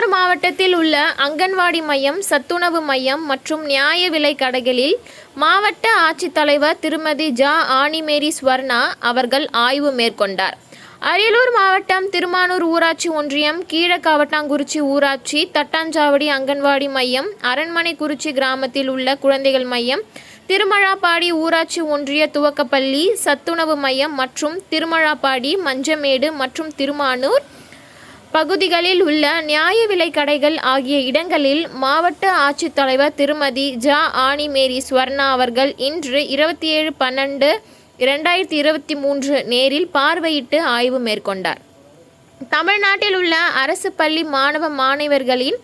அரியலூர் மாவட்டத்தில் உள்ள அங்கன்வாடி மையம் சத்துணவு மையம் மற்றும் நியாய விலை கடைகளில் மாவட்ட ஆட்சித்தலைவர் திருமதி ஜா. ஆனிமேரி ஸ்வர்ணா அவர்கள் ஆய்வு மேற்கொண்டார். அரியலூர் மாவட்டம் திருமானூர் ஊராட்சி ஒன்றியம் கீழக்காவட்டாங்குறிச்சி ஊராட்சி தட்டாஞ்சாவடி அங்கன்வாடி மையம் அரண்மனைக்குறிச்சி கிராமத்தில் உள்ள குழந்தைகள் மையம் திருமழாப்பாடி ஊராட்சி ஒன்றிய துவக்கப்பள்ளி சத்துணவு மையம் மற்றும் திருமழாப்பாடி மஞ்சமேடு மற்றும் திருமானூர் பகுதிகளில் உள்ள நியாய விலை கடைகள் ஆகிய இடங்களில் மாவட்ட ஆட்சித்தலைவர் திருமதி ஜா. ஆனி மேரி ஸ்வர்ணா அவர்கள் இன்று இருபத்தி ஏழு பன்னெண்டு இரண்டாயிரத்தி இருபத்தி மூன்று நேரில் பார்வையிட்டு ஆய்வு மேற்கொண்டார். தமிழ்நாட்டில் உள்ள அரசு பள்ளி மாணவ மாணவர்களின்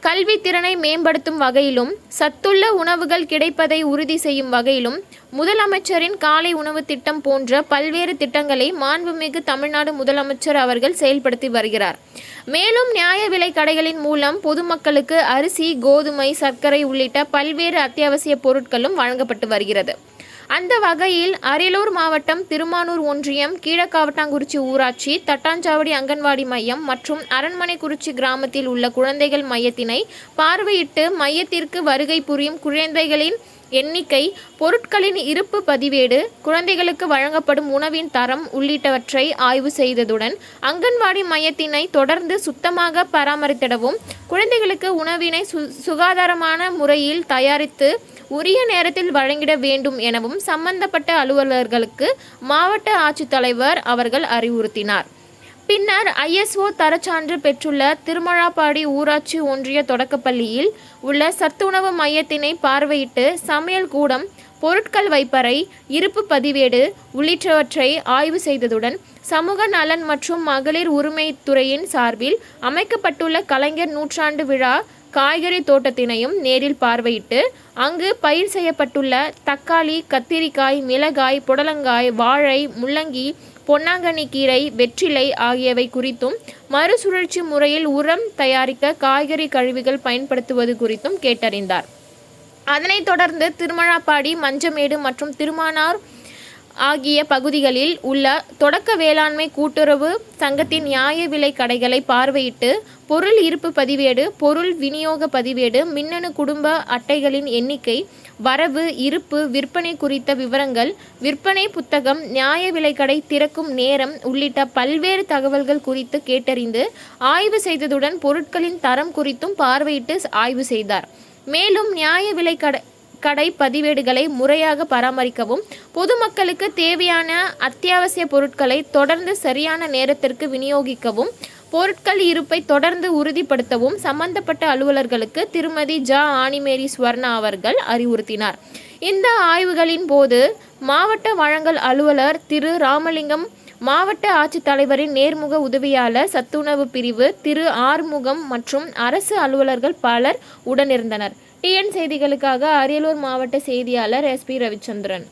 கல்வி திறனை மேம்படுத்தும் வகையிலும் சத்துள்ள உணவுகள் கிடைப்பதை உறுதி செய்யும் வகையிலும் முதலமைச்சரின் காலை உணவு திட்டம் போன்ற பல்வேறு திட்டங்களை மாண்புமிகு தமிழ்நாடு முதலமைச்சர் அவர்கள் செயல்படுத்தி வருகிறார். மேலும் நியாய விலை கடைகளின் மூலம் பொதுமக்களுக்கு அரிசி கோதுமை சர்க்கரை உள்ளிட்ட பல்வேறு அத்தியாவசிய பொருட்களும் வழங்கப்பட்டு வருகிறது. அந்த வகையில் அரியலூர் மாவட்டம் திருமானூர் ஒன்றியம் கீழக்காவட்டாங்குறிச்சி ஊராட்சி தட்டாஞ்சாவடி அங்கன்வாடி மையம் மற்றும் அரண்மனைக்குறிச்சி கிராமத்தில் உள்ள குழந்தைகள் மையத்தினை பார்வையிட்டு மையத்திற்கு வருகை புரியும் குழந்தைகளின் எண்ணிக்கை பொருட்களின் இருப்பு பதிவேடு குழந்தைகளுக்கு வழங்கப்படும் உணவின் தரம் உள்ளிட்டவற்றை ஆய்வு செய்ததுடன் அங்கன்வாடி மையத்தினை தொடர்ந்து சுத்தமாக பராமரித்திடவும் குழந்தைகளுக்கு உணவினை சு சுகாதாரமான முறையில் தயாரித்து உரிய நேரத்தில் வழங்கிட வேண்டும் எனவும் சம்பந்தப்பட்ட அலுவலர்களுக்கு மாவட்ட ஆட்சித்தலைவர் அவர்கள் அறிவுறுத்தினார். பின்னர் ஐஎஸ்ஓ தரச்சான்று பெற்றுள்ள திருமழாப்பாடி ஊராட்சி ஒன்றிய தொடக்கப்பள்ளியில் உள்ள சத்துணவு மையத்தினை பார்வையிட்டு சமையல் கூடம் பொருட்கள் வைப்பறை இருப்பு பதிவேடு உள்ளிட்டவற்றை ஆய்வு செய்ததுடன் சமூக நலன் மற்றும் மகளிர் உரிமைத்துறையின் சார்பில் அமைக்கப்பட்டுள்ள கலைஞர் நூற்றாண்டு விழா காய்கறி தோட்டத்தினையும் நேரில் பார்வையிட்டு அங்கு பயிர் செய்யப்பட்டுள்ள தக்காளி கத்திரிக்காய் மிளகாய் புடலங்காய் வாழை முள்ளங்கி பொன்னாங்கண்ணி கீரை வெற்றிலை ஆகியவை குறித்தும் மறுசுழற்சி முறையில் உரம் தயாரிக்க காய்கறி கழிவுகள் பயன்படுத்துவது குறித்தும் கேட்டறிந்தார். அதனைத் தொடர்ந்து திருமழாப்பாடி மஞ்சமேடு மற்றும் திருமானார் ஆகிய பகுதிகளில் உள்ள தொடக்க வேளாண்மை கூட்டுறவு சங்கத்தின் நியாய விலை கடைகளை பார்வையிட்டு பொருள் இருப்பு பதிவேடு பொருள் விநியோக பதிவேடு மின்னணு குடும்ப அட்டைகளின் எண்ணிக்கை வரவு இருப்பு விற்பனை குறித்த விவரங்கள் விற்பனை புத்தகம் நியாய விலைக்கடை திறக்கும் நேரம் உள்ளிட்ட பல்வேறு தகவல்கள் குறித்து கேட்டறிந்து ஆய்வு செய்ததுடன் பொருட்களின் தரம் குறித்தும் பார்வையிட்டு ஆய்வு செய்தார். மேலும் நியாய விலைக்கடை கடை பதிவேடுகளை முறையாக பராமரிக்கவும் பொதுமக்களுக்கு தேவையான அத்தியாவசிய பொருட்களை தொடர்ந்து சரியான நேரத்திற்கு விநியோகிக்கவும் பொருட்கள் இருப்பை தொடர்ந்து உறுதிப்படுத்தவும் சம்பந்தப்பட்ட அலுவலர்களுக்கு திருமதி ஜா. ஆனிமேரி ஸ்வர்ணா அவர்கள் அறிவுறுத்தினார். இந்த ஆய்வுகளின் போது மாவட்ட வழங்கல் அலுவலர் திரு. ராமலிங்கம் மாவட்ட ஆட்சித்தலைவரின் நேர்முக உதவியாளர் சத்துணவு பிரிவு திரு. ஆறுமுகம் மற்றும் அரசு அலுவலர்கள் பலர் உடனிருந்தனர். டிஎன் செய்திகளுக்காக அரியலூர் மாவட்ட செய்தியாளர் எஸ் பி ரவிச்சந்திரன்.